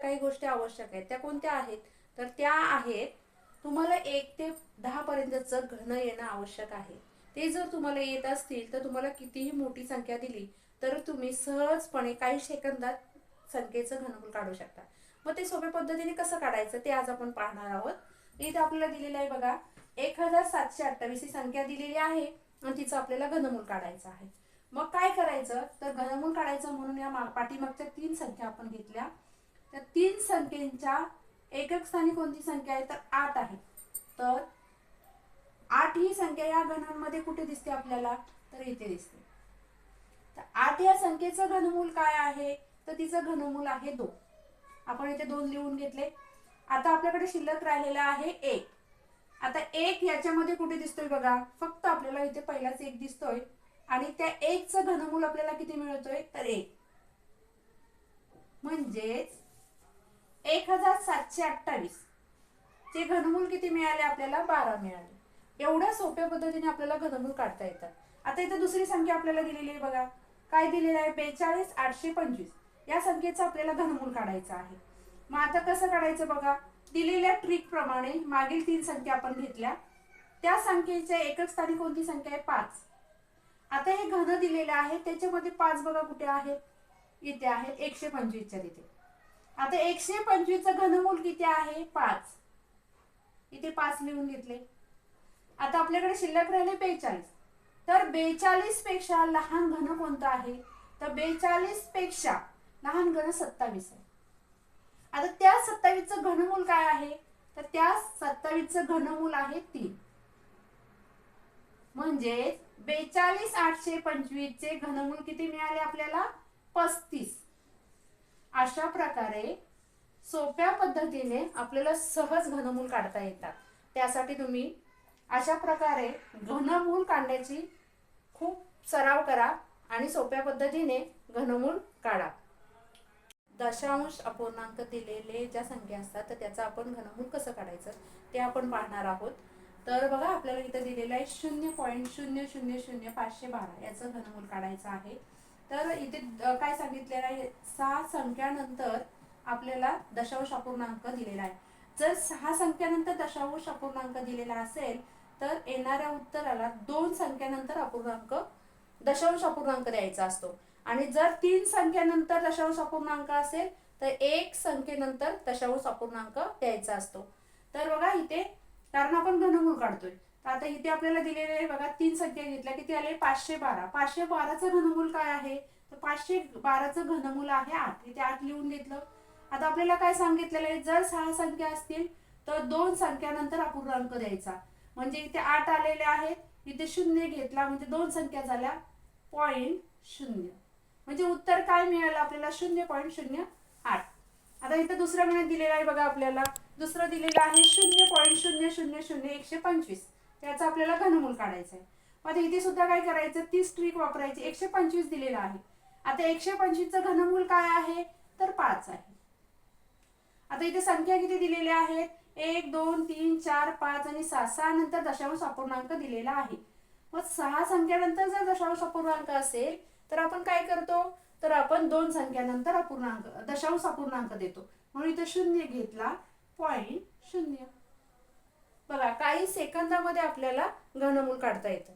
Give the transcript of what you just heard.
काही गोष्टी आवश्यक आहेत. त्या कोणत्या आहेत? तर त्या आहेत तुम्हाला एक ते दहा पर्यंतचं घन येणं आवश्यक आहे. ते जर तुम्हाला येत असतील तर तुम्हाला कितीही मोठी संख्या दिली तर तुम्ही सहजपणे काही सेकंदात संख्येचं घनमूळ काढू शकता. मग ते सोप्या पद्धतीने कसं काढायचं ते आज आपण पाहणार आहोत. इथे आपल्याला दिलेलं आहे बघा एक हजार सातशे अठ्ठावीस ही संख्या दिलेली आहे आणि तिचं आपल्याला घनमूल काढायचं आहे. मग काय करायचं? तर घनमूल काढायचं म्हणून या पाठीमागच्या तीन संख्या आपण घेतल्या. त्या तीन संख्येच्या एकक स्थानी कोणती संख्या आहे? तर आठ आहे. तर आठ ही संख्या या घनांमध्ये कुठे दिसते आपल्याला? तर इथे दिसते. तर आठ या संख्येचं घनमूल काय आहे? तर तिचं घनमूल आहे दोन. आपण इथे दोन लिहून घेतले. आता आपल्याकडे शिल्लक राहिलेला आहे एक. आता एक याच्यामध्ये कुठे दिसतोय बघा? फक्त आपल्याला इथे पहिलाच एक दिसतोय. आणि त्या एकचं घनमूल आपल्याला किती मिळतोय? तर एक. म्हणजेच एक हजार सातशे अठ्ठावीस. चे घनमूल किती मिळाले आपल्याला? बारा मिळाले. एवढ्या सोप्या पद्धतीने आपल्याला घनमूल काढता येतात. आता इथे दुसरी संख्या आपल्याला दिलेली आहे बघा. काय दिलेलं आहे? बेचाळीस आठशे पंचवीस. या संख्येचं आपल्याला घनमूल काढायचं आहे. मग आता कसं काढायचं बघा? दिलेल्या ट्रिक प्रमाणे मागील तीन संख्या आपण घेतल्या. त्या संख्येच्या एकच स्थानी कोणती संख्या आहे? पाच. आता हे घन दिलेलं आहे. त्याच्यामध्ये पाच बघा कुठे आहेत? इथे आहेत. एकशे पंचवीसच्या तिथे. आता एकशे पंचवीसचं घनमूल किती आहे? पाच. इथे पाच लिहून घेतले. आता आपल्याकडे शिल्लक राहिले बेचाळीस. तर बेचाळीसपेक्षा लहान घन कोणतं आहे? तर बेचाळीसपेक्षा लहान घन सत्तावीस आहे. आता त्या सत्तावीसचं घनमूल काय आहे? तर त्या सत्तावीसचं घनमूल आहे तीन. म्हणजे बेचाळीस आठशे पंचवीस चे घनमूल किती मिळाले आपल्याला? पस्तीस. अशा प्रकारे सोप्या पद्धतीने आपल्याला सहज घनमूल काढता येतात. त्यासाठी तुम्ही अशा प्रकारे घनमूल काढण्याची खूप सराव करा आणि सोप्या पद्धतीने घनमूल काढा. दशांश अपूर्णांक दिलेले ज्या संख्या असतात तर त्याचं आपण घनमूल कसं काढायचं ते आपण पाहणार आहोत. तर बघा आपल्याला इथं दिलेलं आहे शून्य पॉईंट शून्य शून्य शून्य पाचशे बारा. याचं घनमूल काढायचं आहे. तर इथे काय सांगितलेलं आहे? सहा संख्यानंतर आपल्याला दशांश अपूर्णांक दिलेला आहे. जर सहा संख्यानंतर दशांश अपूर्णांक दिलेला असेल तर येणाऱ्या उत्तराला दोन संख्यानंतर अपूर्णांक दशांश अपूर्णांक द्यायचा असतो. आणि जर तीन संख्यानंतर दशांश अपूर्णांक असेल तर एक संख्येनंतर दशांश अपूर्णांक द्यायचा असतो. तर बघा इथे कारण आपण घनमूळ काढतोय. तर आता इथे आपल्याला दिलेले आहे बघा तीन संख्या घेतल्या. किती आले? पाचशे बारा. पाचशे बाराचं घनमूल काय आहे? तर पाचशे बाराचं घनमूल आहे आठ. इथे आठ लिहून घेतलं. आता आपल्याला काय सांगितलेलं आहे? जर सहा संख्या असतील तर दोन संख्यानंतर अपूर्णांक द्यायचा. म्हणजे इथे आठ आलेले आहेत. इथे शून्य घेतला म्हणजे दोन संख्या झाल्या. पॉईंट शून्य. म्हणजे उत्तर काय मिळालं आपल्याला? शून्य पॉईंट शून्य आठ. आता इथं दुसरं मिळत दिलेलं आहे बघा आपल्याला. दुसरं दिलेलं आहे शून्य पॉईंट शून्य शून्य शून्य एकशे पंचवीस. त्याचा आपल्याला घनमूल काढायचं आहे. मग आता इथे सुद्धा काय करायचं? तीस ट्रिक वापरायची. एकशे पंचवीस दिलेलं आहे. आता एकशे पंचवीसचं घनमूल काय आहे? तर पाच आहे. आता इथे संख्या किती दिलेल्या आहेत? एक दोन तीन चार पाच आणि सहा. सहा नंतर दशांश अपूर्णांक दिलेला आहे. मग सहा संख्यानंतर जर दशांश अपूर्णांक असेल तर आपण काय करतो? तर आपण दोन संख्यानंतर अपूर्णांक दशांश अपूर्णांक देतो. म्हणून इथे शून्य घेतला. पॉईंट शून्य. बघा काही सेकंदामध्ये आपल्याला घनमूल काढता येतं.